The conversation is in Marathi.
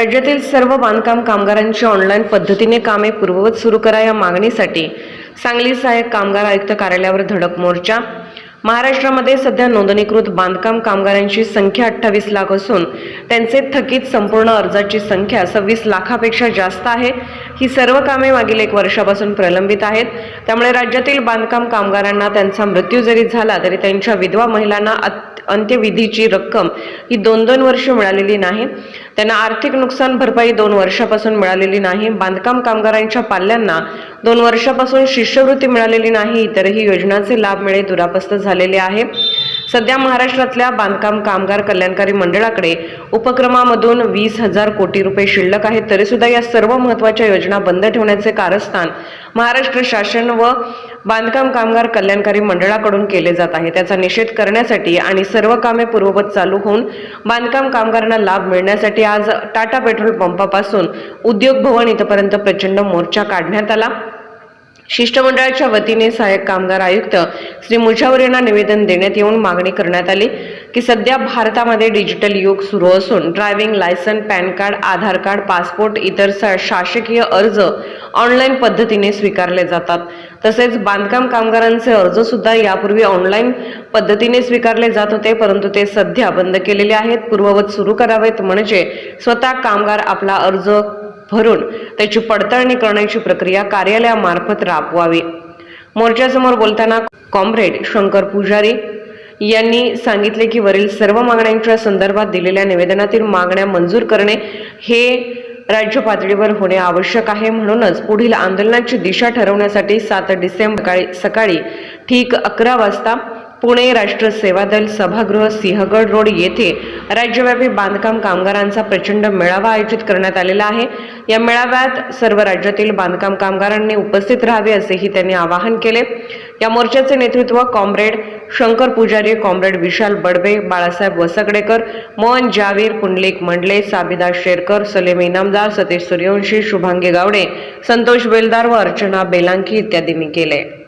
राज्यातील सर्व बांधकाम कामगारांची ऑनलाईन पद्धतीने कामे पूर्ववत सुरू करा या मागणीसाठी सांगली सहाय्यक कामगार आयुक्त कार्यालयावर धडक मोर्चा महाराष्ट्रामध्ये सध्या नोंदणीकृत बांधकाम कामगारांची संख्या अठ्ठावीस लाख असून त्यांचे थकीत संपूर्ण अर्जाची संख्या सव्वीस लाखापेक्षा जास्त आहे. ही सर्व कामे मागील एक वर्षापासून प्रलंबित आहेत. त्यामुळे राज्यातील बांधकाम कामगारांना त्यांचा मृत्यू जरी झाला तरी त्यांच्या विधवा महिलांना अंत्यविधीची रक्कम ही दोन दोन वर्ष मिळालेली नाही. त्यांना आर्थिक नुकसान भरपाई दोन वर्षापासून मिळालेली नाही. बांधकाम कामगारांच्या पाल्यांना दोन वर्षापासून शिष्यवृत्ती मिळालेली नाही इतरही योजनांचे लाभ मिळे दुरापस्त झालेले आहे. सध्या महाराष्ट्रातल्या बांधकाम कामगार कल्याणकारी मंडळाकडे उपक्रमामधून वीस हजार कोटी रुपये शिल्लक आहेत. तरी सुद्धा या सर्व महत्त्वाच्या योजना बंद ठेवण्याचे कारस्थान महाराष्ट्र शासन व बांधकाम कामगार कल्याणकारी मंडळाकडून केले जात आहे. त्याचा निषेध करण्यासाठी आणि सर्व कामे पूर्ववत चालू होऊन बांधकाम कामगारांना लाभ मिळण्यासाठी आज टाटा पेट्रोल पंपापासून उद्योग भवन इथपर्यंत प्रचंड मोर्चा काढण्यात आला. शिष्टमंडळाच्या वतीने सहाय्यक कामगार आयुक्त श्री मुजावर यांना निवेदन देण्यात येऊन मागणी करण्यात आली की सध्या भारतामध्ये डिजिटल युग सुरू असून driving licence PAN card Aadhaar card passport इतर सा- शासकीय अर्ज ऑनलाईन पद्धतीने स्वीकारले जातात. तसेच बांधकाम कामगारांचे अर्ज सुद्धा यापूर्वी ऑनलाईन पद्धतीने स्वीकारले जात होते परंतु ते सध्या बंद केलेले आहेत. पूर्ववत सुरू करावेत म्हणजे स्वतः कामगार आपला अर्ज भरून त्याची पडताळणी करण्याची प्रक्रिया कार्यालयामार्फत राबवावी. मोर्चासमोर बोलताना कॉम्रेड शंकर पुजारी यांनी सांगितले की वरील सर्व मागण्यांच्या संदर्भात दिलेल्या निवेदनातील मागण्या मंजूर करणे हे राज्य पातळीवर होणे आवश्यक आहे. म्हणूनच पुढील आंदोलनाची दिशा ठरवण्यासाठी सात डिसेंबर सकाळी सकाळी ठीक अकरा वाजता पुणे राष्ट्र सेवा दल सभागृह सिंहगड रोड येथे राज्यव्यापी बांधकाम कामगारांचा प्रचंड मेळावा आयोजित करण्यात आलेला आहे. या मेळाव्यात सर्व राज्यातील बांधकाम कामगारांनी उपस्थित राहावे असेही त्यांनी आवाहन केले. या मोर्चाचे नेतृत्व कॉम्रेड शंकर पुजारी कॉम्रेड विशाल बडबे बाळासाहेब वसकडेकर मोहन जावीर पुंडलिक मंडले साबिदास शेरकर सलेम इनामदार सतीश सूर्यवंशी शुभांगी गावडे संतोष बेलदार व अर्चना बेलांकी इत्यादींनी केले.